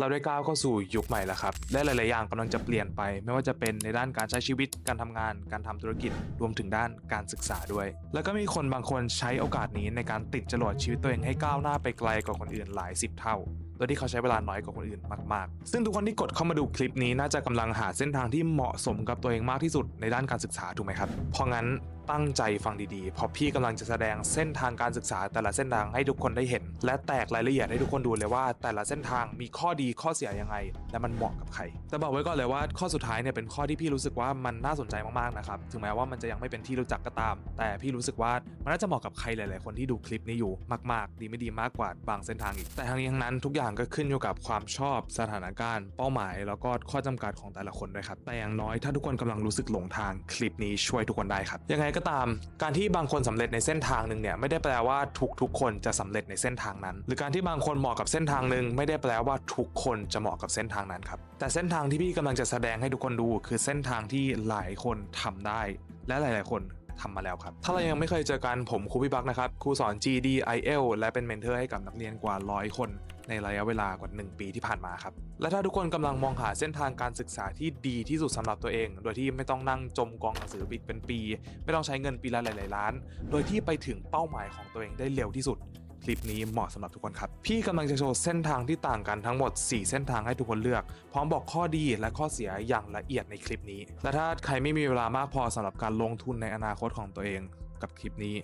เราได้ก้าวเข้าสู่ยุคใหม่แล้วครับ และหลาย ๆ อย่างกำลังจะเปลี่ยนไป ไม่ว่าจะเป็นในด้านการใช้ชีวิต การทำงาน การทำธุรกิจ รวมถึงด้านการศึกษาด้วย แล้วก็มีคนบางคนใช้โอกาสนี้ในการติดจรวดชีวิตตัวเองให้ก้าวหน้าไปไกลกว่าคนอื่นหลายสิบเท่าโดยที่เขาใช้เวลาน้อยกว่าคนอื่นมาก ๆ ซึ่งทุกคนที่กดเข้ามาดูคลิปนี้น่าจะกำลังหาเส้นทางที่เหมาะสมกับตัวเองมากที่สุดในด้านการศึกษาถูกไหมครับ เพราะงั้น ตั้งใจฟังดีๆ เพราะพี่กำลังจะแสดงเส้นทางการศึกษาแต่ละเส้นทางให้ทุกคนได้เห็น และแตกรายละเอียดให้ทุกคนดูเลยว่า แต่ละเส้นทางมีข้อดีข้อเสียยังไง และมันเหมาะกับใคร แต่บอกไว้ก่อนเลยว่าข้อสุดท้ายเนี่ยเป็นข้อที่พี่รู้สึกว่ามันน่าสนใจมากๆนะครับถึงแม้ว่ามันจะยังไม่เป็นที่รู้จักก็ตาม แต่พี่รู้สึกว่ามันน่าจะเหมาะกับใครหลายๆ คนที่ดูคลิปนี้อยู่มาก ๆ ดีไม่ดีมากกว่าบางเส้นทางอีก แต่ทั้งนี้ทั้งนั้นทุกอย่างก็ขึ้นอยู่กับความชอบสถานการณ์ เป้าหมาย แล้วก็ข้อจำกัดของแต่ละคนด้วยครับแต่อย่างน้อยถ้าทุกคนกำลังรู้สึกหลงทางคลิปนี้ช่วยทุกคนได้ครับยังไงก็ตาม การที่บางคนสำเร็จในเส้นทางหนึ่งเนี่ยไม่ได้แปลว่าทุกทุกๆคนจะสำเร็จในเส้นทางนั้น หรือการที่บางคนเหมาะกับเส้นทางหนึ่งไม่ได้แปลว่าทุกคนจะเหมาะกับเส้นทางนั้นครับแต่เส้นทางที่พี่กำลังจะแสดงให้ทุกคนดู คือเส้นทางที่หลายคนทำได้ และหลาย ๆ คนทำมาแล้วครับ ถ้าเรายังไม่เคยเจอกันผมครูพี่บักนะครับ ครูสอน GD IL และเป็นเมนเทอร์ให้กับนักเรียนกว่าร้อยคน ในระยะเวลากว่า 1 ปีที่ผ่านมาครับ และถ้าทุกคนกำลังมองหาเส้นทางการศึกษาที่ดีที่สุดสำหรับตัวเอง โดยที่ไม่ต้องนั่งจมกองหนังสืออีกเป็นปี ไม่ต้องใช้เงินปีละหลายๆล้าน โดยที่ไปถึงเป้าหมายของตัวเองได้เร็วที่สุดคลิปนี้เหมาะสำหรับทุกคนครับ พี่กำลังจะโชว์เส้นทางที่ต่างกันทั้งหมด 4 เส้นทางให้ทุกคนเลือก พร้อมบอกข้อดีและข้อเสียอย่างละเอียดในคลิปนี้ และถ้าใครไม่มีเวลามากพอสำหรับการลงทุนในอนาคตของตัวเองกับคลิปนี้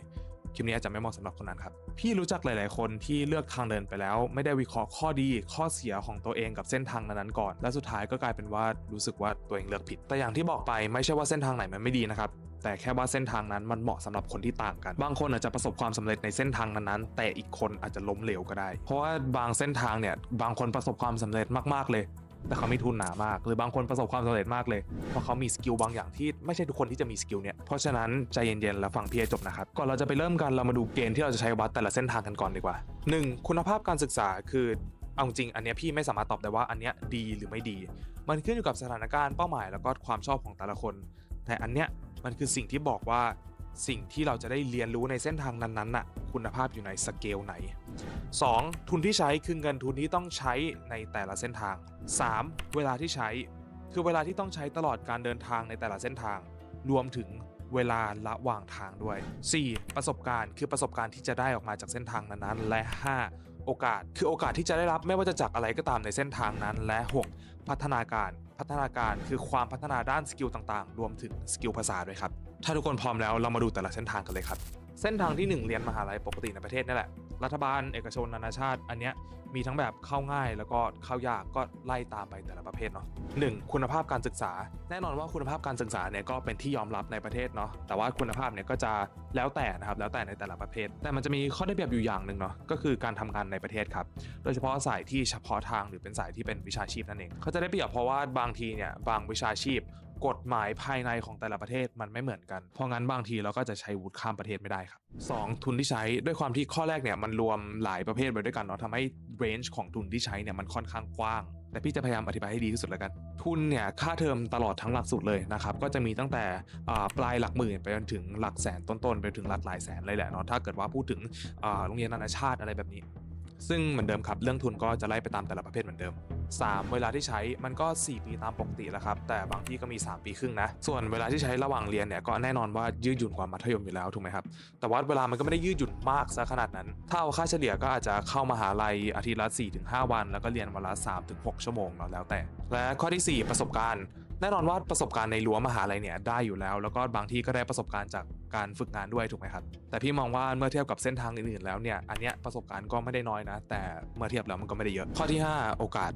คลิปนี้อาจจะไม่เหมาะสำหรับคนนั้นครับ พี่รู้จักหลาย ๆ คนที่เลือกทางเดินไปแล้ว ไม่ได้วิเคราะห์ข้อดีข้อเสียของตัวเองกับเส้นทางนั้นๆก่อน และสุดท้ายก็กลายเป็นว่ารู้สึกว่าตัวเองเลือกผิด แต่อย่างที่บอกไปไม่ใช่ว่าเส้นทางไหนมันไม่ดีนะครับแต่แค่ว่าเส้นทางนั้นมันเหมาะสำหรับคนที่ต่างกัน บางคนอาจจะประสบความสำเร็จในเส้นทางนั้นๆแต่อีกคนอาจจะล้มเหลวก็ได้ เพราะว่าบางเส้นทางเนี่ยบางคนประสบความสำเร็จมากๆเลย แต่เขามีทุนหนามาก หรือบางคนประสบความสำเร็จมากเลยเพราะเขามีสกิลบางอย่างที่ไม่ใช่ทุกคนที่จะมีสกิลเนี่ยเพราะฉะนั้นใจเย็นๆแล้วฟังพี่ให้จบนะครับก่อนเราจะไปเริ่มกันเรามาดูเกณฑ์ที่เราจะใช้วัดแต่ละเส้นทางกันก่อนดีกว่า 1. คุณภาพการศึกษาคือเอาจริงอันเนี้ยพี่ไม่สามารถตอบได้ว่าอันเนี้ยดีหรือไม่ดี มันขึ้นอยู่กับสถานการณ์เป้าหมายแล้วก็ความชอบของแต่ละคน แต่อันเนี้ยมันคือสิ่งที่บอกว่า สิ่งที่เราจะได้เรียนรู้ในเส้นทางนั้นๆน่ะคุณภาพอยู่ในสเกลไหน 2. ทุนที่ใช้คือเงินทุนที่ต้องใช้ในแต่ละเส้นทาง 3. เวลาที่ใช้คือเวลาที่ต้องใช้ตลอดการเดินทางในแต่ละเส้นทาง รวมถึงเวลาระหว่างทางด้วย 4. ประสบการณ์คือประสบการณ์ที่จะได้ออกมาจากเส้นทางนั้นๆ และ 5. โอกาส คือโอกาสที่จะได้รับไม่ว่าจะจากอะไรก็ตามในเส้นทางนั้น และ 6. พัฒนาการ พัฒนาการคือความพัฒนาด้านสกิลต่างๆ รวมถึงสกิลภาษาด้วยครับ ถ้าทุกคนพร้อมแล้วเรามาดูแต่ละเส้นทางกันเลยครับ เส้นทางที่ 1 เรียนมหาลัยปกติในประเทศนี่แหละ รัฐบาลเอกชนนานาชาติ อันเนี้ยมีทั้งแบบเข้าง่ายแล้วก็เข้ายากก็ไล่ตามไปแต่ละประเภทเนาะหนึ่งคุณภาพการศึกษา แน่นอนว่าคุณภาพการศึกษาเนี่ยก็เป็นที่ยอมรับในประเทศเนาะแต่ว่าคุณภาพเนี่ยก็จะแล้วแต่นะครับแล้วแต่ในแต่ละประเภท แต่มันจะมีข้อได้เปรียบอยู่อย่างหนึ่งเนาะก็คือการทำงานในประเทศครับโดยเฉพาะสายที่เฉพาะทางหรือเป็นสายที่เป็นวิชาชีพนั่นเองเขาจะได้เปรียบเพราะว่าบางทีเนี่ยบางวิชาชีพ กฎหมายภายในของแต่ละประเทศมันไม่เหมือนกัน เพราะงั้นบางทีเราก็จะใช้วุฒิข้ามประเทศไม่ได้ครับ 2. ทุนที่ใช้ด้วยความที่ข้อแรกเนี่ยมันรวมหลายประเภทไว้ด้วยกันเนาะทำให้เรนจ์ของทุนที่ใช้เนี่ยมันค่อนข้างกว้างแต่พี่จะพยายามอธิบายให้ดีที่สุดแล้วกัน ทุนเนี่ยค่าเทอมตลอดทั้งหลักสูตรเลยนะครับ ก็จะมีตั้งแต่ปลายหลักหมื่นไปจนถึงหลักแสนต้นๆ ไปถึงหลักหลายแสนเลยแหละเนาะถ้าเกิดว่าพูดถึงโรงเรียนนานาชาติอะไรแบบนี้ ซึ่งเหมือนเดิมครับ เรื่องทุนก็จะไล่ไปตามแต่ละประเภทเหมือนเดิม 3 เวลาที่ใช้มันก็ 4 ปีตามปกติแล้วครับ แต่บางที่ก็มี 3 ปีครึ่งนะ ส่วนเวลาที่ใช้ระหว่างเรียนเนี่ยก็แน่นอนว่ายืดหยุ่นกว่ามัธยมอยู่แล้วถูกไหมครับ แต่ว่าเวลามันก็ไม่ได้ยืดหยุ่นมากซะขนาดนั้น ถ้าเอาค่าเฉลี่ยก็อาจจะเข้ามหาลัยอาทิตย์ละ4-5 วัน แล้วก็เรียนวันละ3-6 ชั่วโมงแล้วแต่ และข้อทีสี่ 4 ประสบการณ์แน่นอนว่าประสบการณ์ในรั้วมหาลัยเนี่ยได้อยู่แล้ว แล้วก็บางที่ก็ได้ประสบการณ์จากการฝึกงานด้วยถูกไหมครับ แต่พี่มองว่าเมื่อเทียบกับเส้นทางอื่นๆแล้วเนี่ยอันเนี้ยประสบการณ์ก็ไม่ได้น้อยนะ แต่เมื่อเทียบแล้วมันก็ไม่ได้เยอะ ข้อที่ 5 โอกาส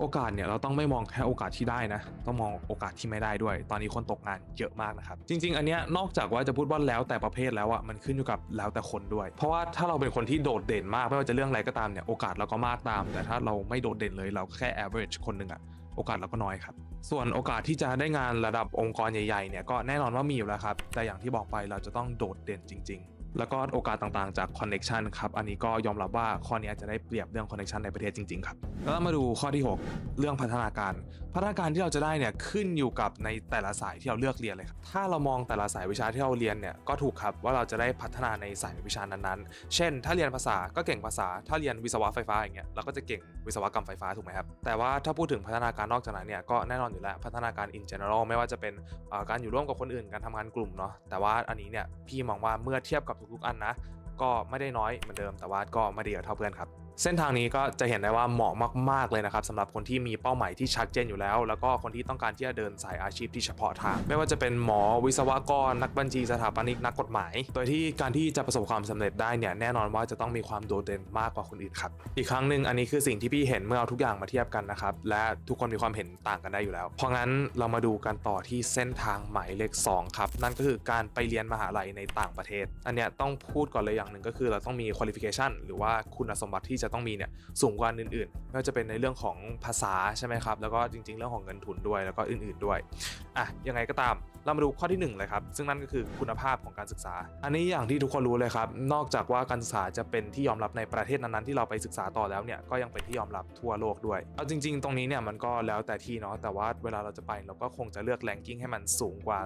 โอกาสเนี่ยเราต้องไม่มองแค่โอกาสที่ได้นะ ต้องมองโอกาสที่ไม่ได้ด้วย ตอนนี้คนตกงานเยอะมากนะครับ จริง ๆ อันเนี้ยนอกจากว่าจะพูดว่าแล้วแต่ประเภทแล้วอะมันขึ้นอยู่กับแล้วแต่คนด้วย เพราะว่าถ้าเราเป็นคนที่โดดเด่นมากไม่ว่าจะเรื่องอะไรก็ตามเนี่ยโอกาสเราก็มากตาม แต่ถ้าเราไม่โดดเด่นเลยเราแค่ average คนหนึ่งอะโอกาสเราก็น้อยครับ ส่วนโอกาสที่จะได้งานระดับองค์กรใหญ่ๆเนี่ยก็แน่นอนว่ามีอยู่แล้วครับ แต่อย่างที่บอกไปเราจะต้องโดดเด่นจริง ๆ แล้วก็โอกาสต่างๆจากคอนเน็ชันครับ อันนี้ก็ยอมรับว่าข้อนี้จะได้เปรียบเรื่องคอนเน็ชันในประเทศจริงๆครับแล้วมาดูข้อที่ 6 เรื่องพัฒนาการ พัฒนาการที่เราจะได้เนี่ยขึ้นอยู่กับในแต่ละสายที่เราเลือกเรียนเลยครับถ้าเรามองแต่ละสายวิชาที่เราเรียนเนี่ยก็ถูกครับว่าเราจะได้พัฒนาในสายวิชานั้นๆ เช่น ถ้าเรียนภาษาก็เก่งภาษา ถ้าเรียนวิศวะไฟฟ้าอย่างเงี้ยเราก็จะเก่งวิศวกรรมไฟฟ้าถูกไหมครับแต่ว่าถ้าพูดถึงพัฒนาการนอกจากนั้นเนี่ยก็แน่นอนอยู่แล้วพัฒนาการ in general ไม่ว่าจะเป็นเอ่อการอยู่ร่วมกับคนอื่นการทำงานกลุ่มเนาะแต่ว่าอันนี้เนี่ยพี่มองว่าเมื่อเทียบกับทุกๆอันนะ ก็ไม่ได้น้อยเหมือนเดิมแต่ว่าก็ไม่ได้เยอะเท่าเพื่อนครับ เส้นทางนี้ก็จะเห็นได้ว่าเหมาะมาก ๆ เลยนะครับสำหรับคนที่มีเป้าหมายที่ชัดเจนอยู่แล้ว แล้วก็คนที่ต้องการที่จะเดินสายอาชีพที่เฉพาะทาง ไม่ว่าจะเป็นหมอวิศวกร นักบัญชีสถาปนิกนักกฎหมาย โดยที่การที่จะประสบความสำเร็จได้เนี่ยแน่นอนว่าจะต้องมีความโดดเด่นมากกว่าคนอื่นครับอีกครั้งหนึ่งอันนี้คือสิ่งที่พี่เห็นเมื่อเอาทุกอย่างมาเทียบกันนะครับและทุกคนมีความเห็นต่างกันได้อยู่แล้ว เพราะงั้นเรามาดูกันต่อที่เส้นทางหมายเลข2ครับนั่นก็คือการไปเรียนมหาลัยในต่างประเทศ อันเนี้ยต้องพูดก่อนเลยอย่างหนึ่งก็คือเราต้องมี qualification หรือว่าคุณสมบัติที่จะะต้องมีเนี่ยสูงกว่าอื่นๆไม่ว่าจะเป็นในเรื่องของภาษาใช่ไหมครับแล้วก็จริง ๆ เรื่องของเงินทุนด้วยแล้วก็อื่น ๆด้วยอะยังไงก็ตามเรามาดูข้อที่หนึ่งเลยครับซึ่งนั่นก็คือคุณภาพของการศึกษา อันนี้อย่างที่ทุกคนรู้เลยครับ นอกจากว่าการศึกษาจะเป็นที่ยอมรับในประเทศนั้นๆที่เราไปศึกษาต่อแล้วเนี่ยก็ยังเป็นที่ยอมรับทั่วโลกด้วยเอาจริง ๆ ตรงนี้เนี่ยมันก็แล้วแต่ที่เนาะแต่ว่าเวลาเราจะไปเราก็คงจะเลือกแรงกิ้งให้มันสูงกว่า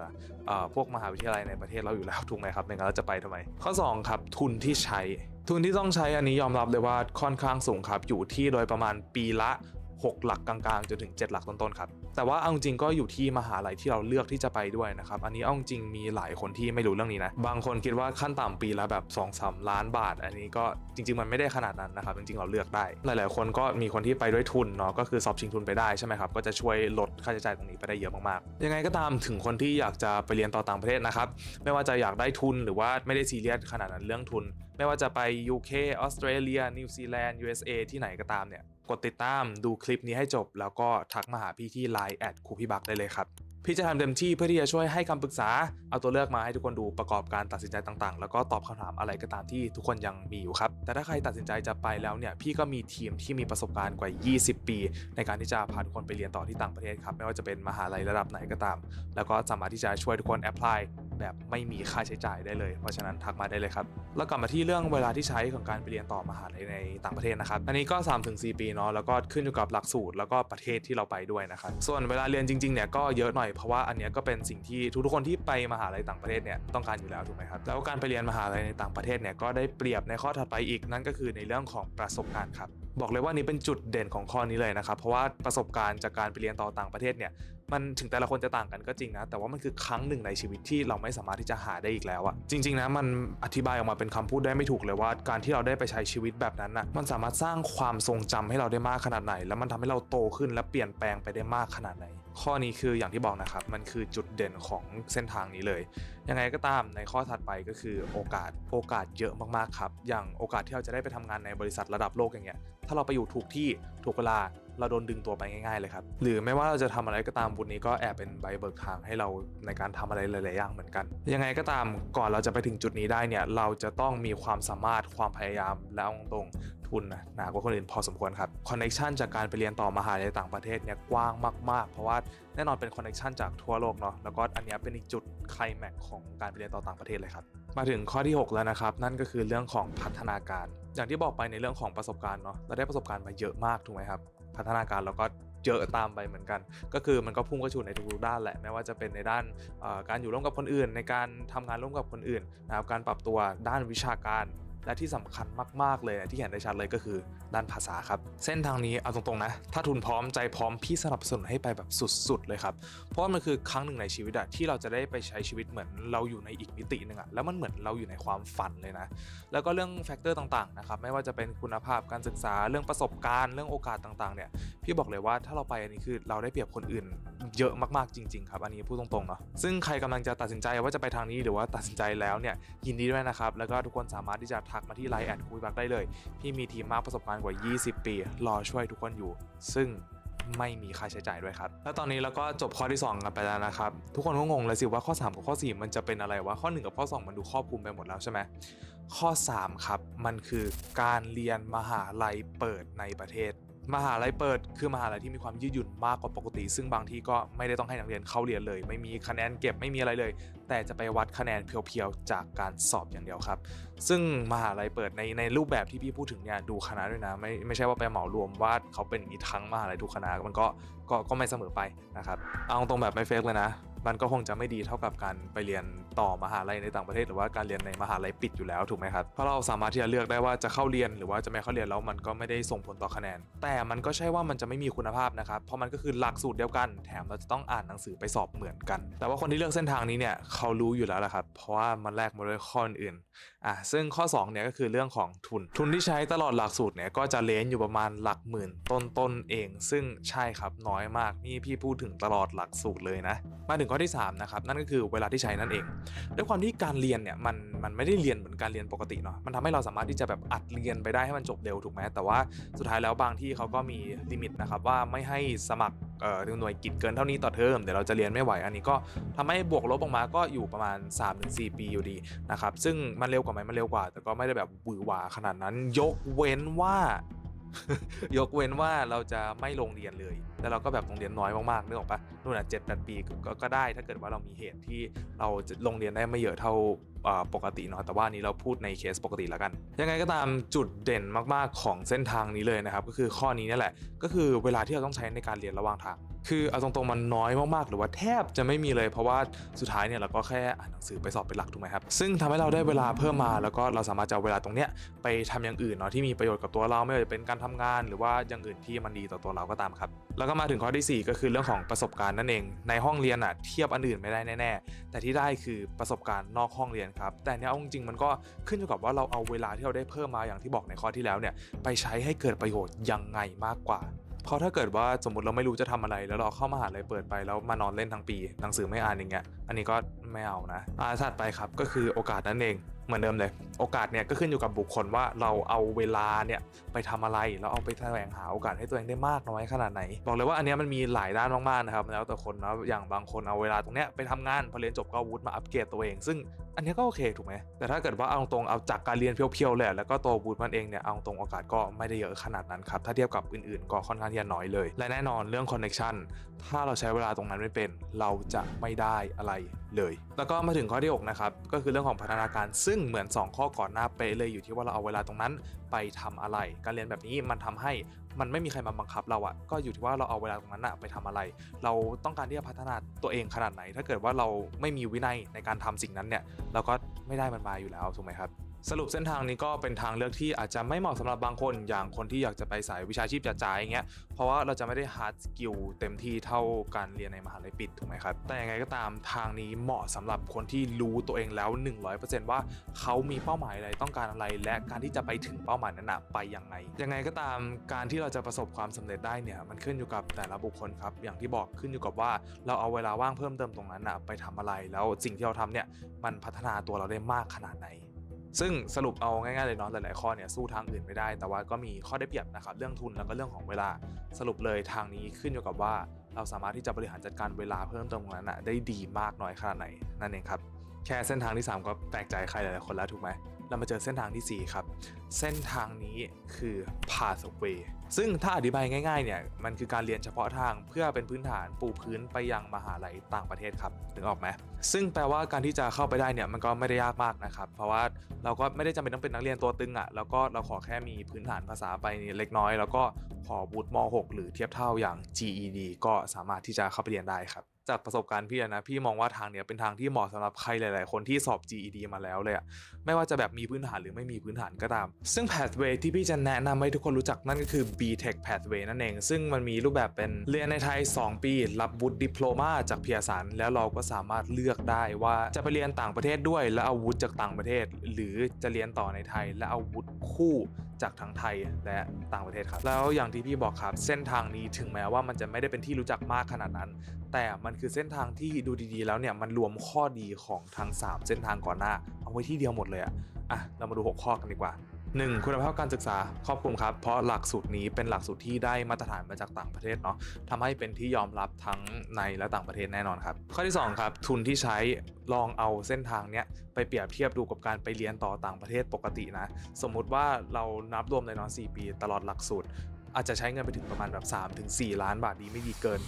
เอ่อพวกมหาวิทยาลัยในประเทศเราอยู่แล้วถูกไหมครับไม่งั้นเราจะไปทำไม ข้อสองครับทุนที่ใช้ ทุนที่ต้องใช้อันนี้ยอมรับเลยว่าค่อนข้างสูงครับ อยู่ที่โดยประมาณปีละ 6 หลักกลางๆจนถึง 7 หลักต้นๆครับแต่ว่าเอาจริงก็อยู่ที่มหาลัยที่เราเลือกที่จะไปด้วยนะครับอันนี้เอาจริงมีหลายคนที่ไม่รู้เรื่องนี้นะบางคนคิดว่าขั้นต่ำปีละแบบ2อสล้านบาท อันนี้ก็จริง ๆ มันไม่ได้ขนาดนั้นนะครับจริงๆเราเลือกได้ หลายๆ คนก็มีคนที่ไปด้วยทุนเนาะก็คือสอบชิงทุนไปได้ใช่ไหมครับก็จะช่วยลดค่าใช้จ่ายตรงนี้ไปได้เยอะมากๆ ยังไงก็ตามถึงคนที่อยากจะไปเรียนต่อต่างประเทศนะครับไม่ว่าจะอยากได้ทุนหรือว่าไม่ได้ซีเรียสขนาดนั้นเรื่องทุน ไม่ว่าจะไป UK ออสเตรเลียนิวซีแลนด์ USA ที่ไหนก็ตามเนี่ย กดติดตามดูคลิปนี้ให้จบ แล้วก็ทักมาหาพี่ที่ Line แอดครูพี่บักได้เลยครับ พี่จะทำเต็มที่เพื่อที่จะช่วยให้คำปรึกษา เอาตัวเลือกมาให้ทุกคนดูประกอบการตัดสินใจต่างๆ แล้วก็ตอบคำถามอะไรก็ตามที่ทุกคนยังมีอยู่ครับ แต่ถ้าใครตัดสินใจจะไปแล้วเนี่ย พี่ก็มีทีมที่มีประสบการณ์กว่า 20 ปี ในการที่จะพาทุกคนไปเรียนต่อที่ต่างประเทศครับ ไม่ว่าจะเป็นมหาลัยระดับไหนก็ตาม แล้วก็สามารถที่จะช่วยทุกคนแอพพลายแบบไม่มีค่าใช้จ่ายได้เลย เพราะฉะนั้นทักมาได้เลยครับ แล้วกลับมาที่เรื่องเวลาที่ใช้ของการไปเรียนต่อมหาลัยในต่างประเทศนะครับ อันนี้ก็ 3-4 ปีเนาะ แล้วก็ขึ้นอยู่กับหลักสูตร แล้วก็ประเทศที่เราไปด้วยนะครับ ส่วนเวลาเรียนจริงๆเนี่ยก็เยอะหน่อยเพราะว่าอันเนี้ยก็เป็นสิ่งที่ทุกๆคนที่ไปมหาลัยต่างประเทศเนี่ยต้องการอยู่แล้วถูกไหมครับแล้วการไปเรียนมหาลัยในต่างประเทศเนี่ยก็ได้เปรียบในข้อถัดไปอีกนั่นก็คือในเรื่องของประสบการณ์ครับบอกเลยว่านี่เป็นจุดเด่นของข้อนี้เลยนะครับ เพราะว่าประสบการณ์จากการไปเรียนต่อต่างประเทศเนี่ยมันถึงแต่ละคนจะต่างกันก็จริงนะ แต่ว่ามันคือครั้งหนึ่งในชีวิตที่เราไม่สามารถที่จะหาได้อีกแล้วอะจริง ๆนะมันอธิบายออกมาเป็นคำพูดได้ไม่ถูกเลยว่า การที่เราได้ไปใช้ชีวิตแบบนั้นนะมันสามารถสร้างความทรงจำให้เราได้มากขนาดไหน แล้วมันทำให้เราโตขึ้นและเปลี่ยนแปลงไปได้มากขนาดไหน ข้อนี้คืออย่างที่บอกนะครับ มันคือจุดเด่นของเส้นทางนี้เลย ยังไงก็ตามในข้อถัดไปก็คือโอกาสโอกาสเยอะมากๆครับ อย่างโอกาสที่เราจะได้ไปทำงานในบริษัทระดับโลกอย่างเงี้ยถ้าเราไปอยู่ถูกที่ถูกเวลา เราโดนดึงตัวไปง่ายๆเลยครับ หรือไม่ว่าเราจะทำอะไรก็ตามบุญนี้ก็แอบเป็นใบเบิกทางให้เราในการทำอะไรหลายๆอย่างเหมือนกัน ยังไงก็ตามก่อนเราจะไปถึงจุดนี้ได้เนี่ยเราจะต้องมีความสามารถความพยายามและเอาตรงๆทุนนะหนากว่าคนอื่นพอสมควรครับคอนเนคชันจากการไปเรียนต่อมหาลัยต่างประเทศเนี่ยกว้างมากๆ เพราะว่าแน่นอนเป็นคอนเนคชันจากทั่วโลกเนาะแล้วก็อันนี้เป็นอีกจุดไคลแม็กของการไปเรียนต่อต่างประเทศเลยครับมาถึงข้อที่ 6 แล้วนะครับ นั่นก็คือเรื่องของพัฒนาการ อย่างที่บอกไปในเรื่องของประสบการณ์เนาะเราได้ประสบการณ์มาเยอะมากถูกไหมครับ พัฒนาการเราก็เยอะตามไปเหมือนกัน ก็คือมันก็พุ่งกระฉูดในทุกๆด้านแหละไม่ว่าจะเป็นในด้านการอยู่ร่วมกับคนอื่น ในการทำงานร่วมกับคนอื่นนะครับการปรับตัวด้านวิชาการ และที่สำคัญมากๆเลยที่เห็นได้ชัดเลยก็คือด้านภาษาครับ เส้นทางนี้เอาตรงๆนะ ถ้าทุนพร้อมใจพร้อมพี่สนับสนุนให้ไปแบบสุดๆเลยครับ เพราะมันคือครั้งหนึ่งในชีวิตอะที่เราจะได้ไปใช้ชีวิตเหมือนเราอยู่ในอีกมิติหนึ่งอะแล้วมันเหมือนเราอยู่ในความฝันเลยนะ แล้วก็เรื่องแฟกเตอร์ต่างๆนะครับไม่ว่าจะเป็นคุณภาพการศึกษาเรื่องประสบการณ์เรื่องโอกาสต่างๆเนี่ยพี่บอกเลยว่าถ้าเราไปอันนี้คือเราได้เปรียบคนอื่นเยอะมากๆจริงๆครับอันนี้พูดตรงๆเนาะซึ่งใครกำลังจะตัดสินใจว่าจะไปทางนี้หรือว่าตัดสินใจแล้วเนี่ยยินดีด้วยนะครับแล้วก็ทุกคนสามารถที่จะทักมาที่ไลน์แอดคุยบักได้เลย พี่มีทีมมากประสบการณ์กว่า 20 ปี รอช่วยทุกคนอยู่ ซึ่งไม่มีค่าใช้จ่ายด้วยครับ แล้วตอนนี้เราก็จบข้อที่ 2 กันไปแล้วนะครับ ทุกคนก็งงเลยสิว่าข้อ 3 กับข้อ 4 มันจะเป็นอะไรวะ ข้อ 1 กับข้อ 2 มันดูครอบคลุมไปหมดแล้วใช่ไหม ข้อ 3 ครับ มันคือการเรียนมหาลัยเปิดในประเทศ มหาลัยเปิดคือมหาลัยที่มีความยืดหยุ่นมากกว่าปกติ ซึ่งบางที่ก็ไม่ได้ต้องให้นักเรียนเข้าเรียนเลย ไม่มีคะแนนเก็บไม่มีอะไรเลย แต่จะไปวัดคะแนนเพียวๆจากการสอบอย่างเดียวครับ ซึ่งมหาลัยเปิดในในรูปแบบที่พี่พูดถึงเนี่ยดูคณะด้วยนะไม่ไม่ใช่ว่าไปเหมารวมว่าเขาเป็นอย่างนี้ทั้งมหาลัยทุกคณะมันก็ก็ก็ไม่เสมอไปนะครับเอาตรงแบบไม่เฟกเลยนะ มันก็คงจะไม่ดีเท่ากับการไปเรียนต่อมหาลัยในต่างประเทศหรือว่าการเรียนในมหาลัยปิดอยู่แล้วถูกไหมครับเพราะเราสามารถที่จะเลือกได้ว่าจะเข้าเรียนหรือว่าจะไม่เข้าเรียนแล้วมันก็ไม่ได้ส่งผลต่อคะแนน แต่มันก็ใช่ว่ามันจะไม่มีคุณภาพนะครับเพราะมันก็คือหลักสูตรเดียวกัน แถมเราจะต้องอ่านหนังสือไปสอบเหมือนกัน แต่ว่าคนที่เลือกเส้นทางนี้เนี่ยเขารู้อยู่แล้วแหละครับเพราะว่ามันแลกมาด้วยข้ออื่นอะซึ่งข้อ2เนี่ยก็คือเรื่องของทุน ทุนที่ใช้ตลอดหลักสูตรเนี่ยก็จะเลนอยู่ประมาณหลักหมื่นต้นๆเอง ซึ่งใช่ครับน้อยมากนี่พี่พูดถึงตลอดหลักสูตรเลยนะ มาถึงข้อที่3นะครับนั่นก็คือเวลาที่ใช้นั่นเอง ด้วยความที่การเรียนเนี่ยมันมันไม่ได้เรียนเหมือนการเรียนปกติเนาะมันทำให้เราสามารถที่จะแบบอัดเรียนไปได้ให้มันจบเร็วถูกไหมแต่ว่าสุดท้ายแล้วบางที่เขาก็มีลิมิตนะครับว่าไม่ให้สมัครเอ่อหน่วยกิจเกินเท่านี้ต่อเทอมเดี๋ยวเราจะเรียนไม่ไหวอันนี้ก็ทำให้บวกลบออกมาก็อยู่ประมาณ 3-4 ปีอยู่ดีนะครับซึ่งมันเร็วกว่าไหมมันเร็วกว่า แต่ก็ไม่ได้แบบหวือหวาขนาดนั้น ยกเว้นว่า ยกเว้นว่าเราจะไม่ลงเรียนเลย แล้วเราก็แบบลงเรียนน้อยมากๆนึกออกปะนู่นอะเจ็ดแปดปีก็ก็ได้ถ้าเกิดว่าเรามีเหตุที่เราจะลงเรียนได้ไม่เยอะเท่าปกติเนาะแต่ว่านี้เราพูดในเคสปกติแล้วกัน ยังไงก็ตามจุดเด่นมากๆของเส้นทางนี้เลยนะครับ ก็คือข้อนี้นี่แหละ ก็คือเวลาที่เราต้องใช้ในการเรียนระหว่างทาง คือเอาตรงๆมันน้อยมากๆ หรือว่าแทบจะไม่มีเลยเพราะว่าสุดท้ายเนี่ยเราก็แค่อ่านหนังสือไปสอบเป็นหลักถูกไหมครับ ซึ่งทำให้เราได้เวลาเพิ่มมาแล้วก็เราสามารถจะเอาเวลาตรงเนี้ยไปทำอย่างอื่นเนาะที่มีประโยชน์กับตัวเราไม่ว่าจะเป็นการทำงาน หรือว่าอย่างอื่นที่มันดีต่อตัวเราก็ตามครับ แล้วก็มาถึงข้อที่ 4 ก็คือเรื่องของประสบการณ์นั่นเอง ในห้องเรียนอะเทียบอันอื่นไม่ได้แน่ๆแต่ที่ได้คือประสบการณ์นอกห้องเรียนครับแต่เนี้ยเอาจริงๆมันก็ขึ้นอยู่กับว่าเราเอาเวลาที่เราได้เพิ่มมาอย่างที่บอกในข้อที่แล้วเนี่ยไปใช้ให้เกิดประโยชน์ยังไงมากกว่า เพราะถ้าเกิดว่าสมมติเราไม่รู้จะทำอะไร แล้วเราเข้ามาหาลัยเปิดไปแล้วมานอนเล่นทั้งปี หนังสือไม่อ่านอย่างเงี้ยอันนี้ก็ไม่เอานะอ่าถัดไปครับก็คือโอกาสนั่นเองเหมือนเดิมเลย โอกาสเนี่ยก็ขึ้นอยู่กับบุคคลว่าเราเอาเวลาเนี่ยไปทำอะไรแล้วเอาไปแสวงหาโอกาสให้ตัวเองได้มากน้อยขนาดไหน บอกเลยว่าอันนี้มันมีหลายด้านมากๆนะครับแล้วแต่คนนะอย่างบางคนเอาเวลาตรงเนี้ยไปทำงานพอเรียนจบก็วุฒิมาอัปเกรดตัวเอง ซึ่งอันนี้ก็โอเคถูกไหมแต่ถ้าเกิดว่าเอาตรงเอาจากการเรียนเพียวๆแหละแล้วก็ตัววุฒิมันเองเนี่ยเอาตรงโอกาสก็ไม่ได้เยอะขนาดนั้นครับถ้าเทียบกับอื่นๆก็ค่อนข้างจะน้อยเลย และแน่นอนเรื่องคอนเนคชันถ้าเราใช้เวลาตรงนั้นไม่เป็น เราจะไม่ได้อะไรเลย แล้วก็มาถึงข้อที่6นะครับก็คือเรื่องของพัฒนาการซึ่งเหมือน 2 ข้อก่อนหน้าเป๊ะเลยอยู่ที่ว่าเราเอาเวลาตรงนั้น ไปทำอะไร การเรียนแบบนี้มันทำให้มันไม่มีใครมาบังคับเราอะก็อยู่ที่ว่าเราเอาเวลาตรงนั้นอะไปทำอะไร เราต้องการที่จะพัฒนาตัวเองขนาดไหน ถ้าเกิดว่าเราไม่มีวินัยในการทำสิ่งนั้นเนี่ย เราก็ไม่ได้มันมาอยู่แล้วถูกไหมครับ สรุปเส้นทางนี้ก็เป็นทางเลือกที่อาจจะไม่เหมาะสำหรับบางคน อย่างคนที่อยากจะไปสายวิชาชีพจ๋าๆอย่างเงี้ยเพราะว่าเราจะไม่ได้ฮาร์ดสกิลเต็มที่เท่าการเรียนในมหาลัยปิดถูกไหมครับ แต่ยังไงก็ตามทางนี้เหมาะสำหรับคนที่รู้ตัวเองแล้ว 100%ว่าเขามีเป้าหมายอะไรต้องการอะไร และการที่จะไปถึงเป้าหมายนั้นนะไปยังไง ยังไงก็ตามการที่เราจะประสบความสำเร็จได้เนี่ยมันขึ้นอยู่กับแต่ละบุคคลครับอย่างที่บอกขึ้นอยู่กับว่าเราเอาเวลาว่างเพิ่มเติมตรงนั้นนะไปทำอะไรแล้วสิ่งที่เราทำเนี่ยมันพัฒนาตัวเราได้มากขนาดไหน ซึ่งสรุปเอาง่ายๆเลยเนาะหลายๆข้อเนี่ยสู้ทางอื่นไม่ได้ แต่ว่าก็มีข้อได้เปรียบนะครับเรื่องทุนแล้วก็เรื่องของเวลาสรุปเลยทางนี้ขึ้นอยู่กับว่าเราสามารถที่จะบริหารจัดการเวลาเพิ่มเติมตรงนั้นนะได้ดีมากน้อยขนาดไหนนั่นเองครับแค่เส้นทางที่ 3 ก็แปลกใจใครหลายๆคนแล้วถูกไหม เรามาเจอเส้นทางทีสี่ 4 ครับ เส้นทางนี้คือ pathway ซึ่งถ้าอธิบายง่ายๆเนี่ยมันคือการเรียนเฉพาะทางเพื่อเป็นพื้นฐานปูพื้นไปยังมหาลัยต่างประเทศครับถึงออกไหมซึ่งแปลว่าการที่จะเข้าไปได้เนี่ยมันก็ไม่ได้ยากมากนะครับ เพราะว่าเราก็ไม่ได้จำเป็นต้องเป็นนักเรียนตัวตึงอะ่ะแล้วก็เราขอแค่มีพื้นฐานภาษาไปเล็กน้อย แล้วก็ขอบุตรม .6 หรือเทียบเท่าอย่าง GED ก็สามารถที่จะเข้าไปเรียนได้ครับ จากประสบการณ์พี่นะพี่มองว่าทางเนี้ยเป็นทางที่เหมาะสำหรับใครหลาย ๆ คนที่สอบ GED มาแล้วเลยอะไม่ว่าจะแบบมีพื้นฐานหรือไม่มีพื้นฐานก็ตาม ซึ่ง pathway ที่พี่จะแนะนำให้ทุกคนรู้จักนั่นก็คือ BTech pathway นั่นเอง ซึ่งมันมีรูปแบบเป็นเรียนในไทย 2 ปี รับวุฒิดิโลมาจากเพียสันแล้วเราก็สามารถเลือกได้ว่าจะไปเรียนต่างประเทศด้วย แล้วเอาวุฒิจากต่างประเทศ หรือจะเรียนต่อในไทยและเอาวุฒิคู่ จากทั้งไทยและต่างประเทศครับ แล้วอย่างที่พี่บอกครับ เส้นทางนี้ถึงแม้ว่ามันจะไม่ได้เป็นที่รู้จักมากขนาดนั้น แต่มันคือเส้นทางที่ดูดีๆ แล้วเนี่ยมันรวมข้อดีของทั้ง 3 เส้นทางก่อนหน้า เอาไว้ที่เดียวหมดเลยอะอะเรามาดู 6 ข้อกันดีกว่า 1. คุณภาพการศึกษาครอบคลุมครับ เพราะหลักสูตรนี้เป็นหลักสูตรที่ได้มาตรฐานมาจากต่างประเทศเนาะทำให้เป็นที่ยอมรับทั้งในและต่างประเทศแน่นอนครับ ข้อที่ 2 ครับ ทุนที่ใช้ลองเอาเส้นทางเนี้ยไปเปรียบเทียบดูกับการไปเรียนต่อต่างประเทศปกตินะ สมมุติว่าเรานับรวมเลยเนาะ4ปี ตลอดหลักสูตร อาจจะใช้เงินไปถึงประมาณแบบ3ถึง4ล้านบาทดีไม่ดีเกิน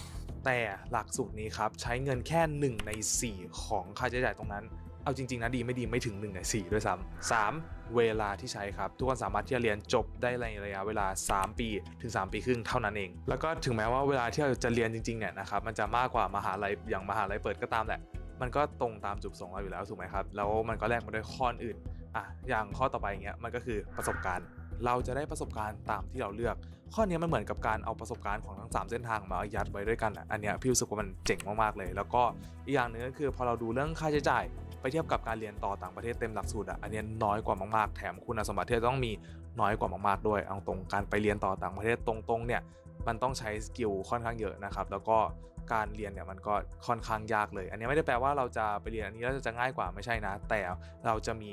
แต่หลักสูตรนี้ครับ ใช้เงินแค่ 1 ใน 4 ของค่าใช้จ่ายตรงนั้น เอาจริงๆนะดีไม่ดีไม่ถึง1ใน4ด้วยซ้ำสามเวลาที่ใช้ครับ ทุกคนสามารถที่จะเรียนจบได้ในระยะเวลา 3 ปีถึง 3 ปีครึ่งเท่านั้นเอง แล้วก็ถึงแม้ว่าเวลาที่เราจะเรียนจริงๆเนี่ยนะครับมันจะมากกว่ามหาลัยอย่างมหาลัยเปิดก็ตามแหละ มันก็ตรงตามจุดประสงค์เราอยู่แล้วถูกไหมครับแล้วมันก็แลกมาด้วยข้ออื่นอะอย่างข้อต่อไปเงี้ยมันก็คือประสบการณ์เราจะได้ประสบการณ์ตามที่เราเลือก ข้อนี้มันเหมือนกับการเอาประสบการณ์ของทั้ง 3 เส้นทางมายัดไว้ด้วยกันอะอันเนี้ยพี่รู้สึกว่ามันเจ๋งมากๆเลย แล้วก็อีกอย่างหนึ่งก็คือพอเราดูเรื่องค่าใช้จ่าย ไปเทียบกับการเรียนต่อต่างประเทศเต็มหลักสูตรอะอันนี้น้อยกว่ามากๆ แถมคุณสมบัติที่จะต้องมีน้อยกว่ามากๆด้วยเอาตรงการไปเรียนต่อต่างประเทศตรงๆเนี่ยมันต้องใช้สกิลค่อนข้างเยอะนะครับแล้วก็ การเรียนเนี่ยมันก็ค่อนข้างยากเลย อันนี้ไม่ได้แปลว่าเราจะไปเรียนอันนี้แล้วจะง่ายกว่าไม่ใช่นะ แต่เราจะมี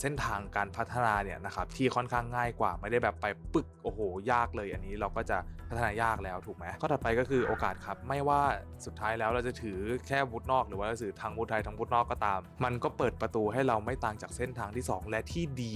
เส้นทางการพัฒนาเนี่ยนะครับที่ค่อนข้างง่ายกว่าไม่ได้แบบไปปึกโอ้โหยากเลย อันนี้เราก็จะพัฒนายากแล้วถูกไหมข้อถัดไปก็คือโอกาสครับไม่ว่าสุดท้ายแล้วเราจะถือแค่วุฒินอก หรือว่าเราถือทั้งวุฒิไทยทั้งวุฒินอกก็ตาม มันก็เปิดประตูให้เราไม่ต่างจากเส้นทางที่ 2 และที่ดี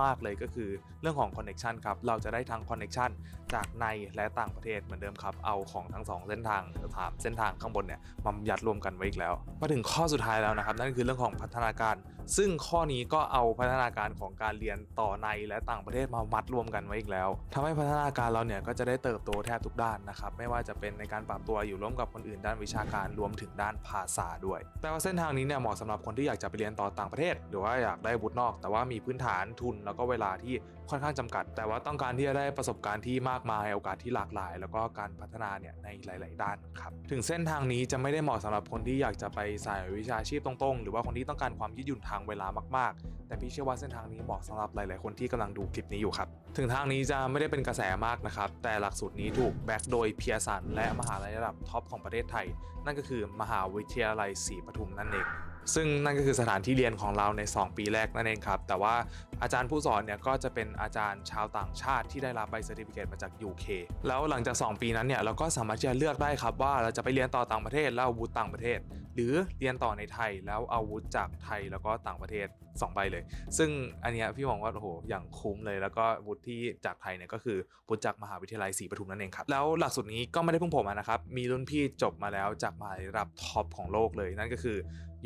มากๆเลยก็คือ เรื่องของคอนเน็ชันครับเราจะได้ทั้งคอนเน็ชันจากในและต่างประเทศเหมือนเดิมครับเอาของทั้งสองเส้นทางถามเส้นทางข้างบนเนี่ยมายัดรวมกันไว้อีกแล้ว มาถึงข้อสุดท้ายแล้วนะครับ นั่นคือเรื่องของพัฒนาการ ซึ่งข้อนี้ก็เอาพัฒนาการของการเรียนต่อในและต่างประเทศมามัดรวมกันไว้อีกแล้วทำให้พัฒนาการเราเนี่ยก็จะได้เติบโตแทบทุกด้านนะครับไม่ว่าจะเป็นในการปรับตัวอยู่ร่วมกับคนอื่นด้านวิชาการรวมถึงด้านภาษาด้วยแปลว่าเส้นทางนี้เนี่ยเหมาะสำหรับคนที่อยากจะไปเรียนต่อต่างประเทศ หรือว่าอยากได้วุฒินอก แต่ว่ามีพื้นฐานทุนแล้วก็เวลาที่ค่อนข้างจำกัด แต่ว่าต้องการที่จะได้ประสบการณ์ที่มากมายโอกาสที่หลากหลาย แล้วก็การพัฒนาเนี่ยในหลาย ๆ ด้านครับถึงเส้นทางนี้จะไม่ได้เหมาะสำหรับคนที่อยากจะไปสายวิชาชีพตรงๆ หรือว่าคนที่ต้องการความยืดหยุ่นทางเวลามากๆ แต่พี่เชื่อว่าเส้นทางนี้เหมาะสำหรับหลาย ๆ คนที่กำลังดูคลิปนี้อยู่ครับ ถึงทางนี้จะไม่ได้เป็นกระแสมากนะครับ แต่หลักสูตรนี้ถูกแบ็กโดยเพียสันและมหาลัยระดับท็อปของประเทศไทย นั่นก็คือมหาวิทยาลัยศรีปทุมนั่นเอง ซึ่งนั่นก็คือสถานที่เรียนของเราใน 2 ปีแรกนั่นเองครับ แต่ว่าอาจารย์ผู้สอนเนี่ยก็จะเป็นอาจารย์ชาวต่างชาติที่ได้รับใบเซอร์ติฟิเคตมาจาก UK แล้วหลังจาก 2 ปีนั้นเนี่ยเราก็สามารถที่จะเลือกได้ครับว่าเราจะไปเรียนต่อต่างประเทศแล้วเอาวุฒิต่างประเทศ หรือเรียนต่อในไทยแล้วเอาวุฒิจากไทยแล้วก็ต่างประเทศ2ใบเลย ซึ่งอันเนี้ยพี่มองว่าโอ้โหอย่างคุ้มเลย แล้วก็วุฒิที่จากไทยเนี่ยก็คือวุฒิจากมหาวิทยาลัยศรีปทุมนั่นเองครับแล้วหลักสูตรนี้ก็ไม่ได้เพิ่งผมมานะครับมีรุ่นพี่จบมาแล้วจากมหาลัยระดับท็อปของโลกเลยนั่นก็คือ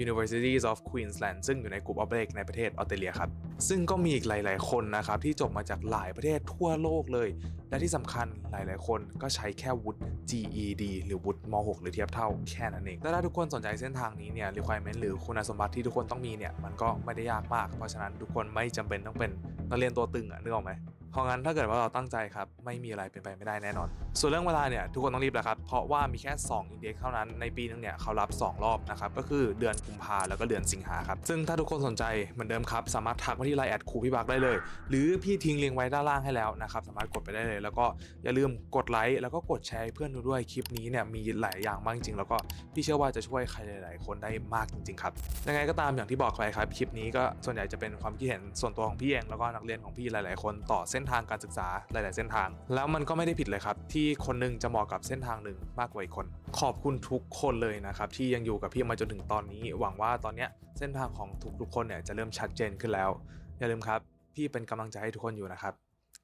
Universities of Queensland ซึ่งอยู่ในกลุ่มออฟเบรกในประเทศออสเตรเลียครับซึ่งก็มีอีกหลาย ๆคนนะครับที่จบมาจากหลายประเทศทั่วโลกเลย และที่สำคัญหลาย ๆ คนก็ใช้แค่วุฒิ GED หรือวุฒิม .6 หรือเทียบเท่าแค่นั้นเองแต่ถ้าทุกคนสนใจเส้นทางนี้เนี่ย requirement หรือคุณสมบัติที่ทุกคนต้องมีเนี่ยมันก็ไม่ได้ยากมาก เพราะฉะนั้นทุกคนไม่จำเป็นต้องเป็นนักเรียนตัวตึงอะนึกออกไหม เพราะงั้นถ้าเกิดว่าเราตั้งใจครับไม่มีอะไรเป็นไปไม่ได้แน่นอน ส่วนเรื่องเวลาเนี่ยทุกคนต้องรีบแล้วครับเพราะว่ามีแค่2อินเด็กเท่านั้นในปีนึงเนี่ยเขารับ 2 รอบนะครับก็คือเดือนกุมภาแล้วก็เดือนสิงหาครับซึ่งถ้าทุกคนสนใจเหมือนเดิมครับสามารถทักมาที่ไลน์แอดครูพี่บักได้เลย หรือพี่ทิ้งลิงก์ไว้ด้านล่างให้แล้วนะครับสามารถกดไปได้เลย แล้วก็อย่าลืมกดไลค์แล้วก็กดแชร์เพื่อนดูด้วยคลิปนี้เนี่ยมีหลายอย่างมากจริง แล้วก็พี่เชื่อว่าจะช่วยใครหลาย ๆ คนได้มากจริง ๆ ครับยังไงก็ตามอย่างที่บอกไปครับคลิปนี้ก็ส่วนใหญ่จะเป็นความคิดเห็นส่วนตัวของพี่เองแล้วก็นักเรียนของพี่หลาย ๆ คนต่อเส้นทางการศึกษาหลาย ๆ เส้นทาง แล้วมันก็ไม่ได้ผิดเลยครับ ที่คนหนึงจะเหมาะกับเส้นทางหนึ่งมากกว่าอีกคน ขอบคุณทุกคนเลยนะครับที่ยังอยู่กับพี่มาจนถึงตอนนี้ หวังว่าตอนเนี้ยเส้นทางของทุกๆคนเนี่ยจะเริ่มชัดเจนขึ้นแล้วอย่าลืมครับ พี่เป็นกำลังใจให้ทุกคนอยู่นะครับ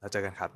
แล้วเจอกันครับ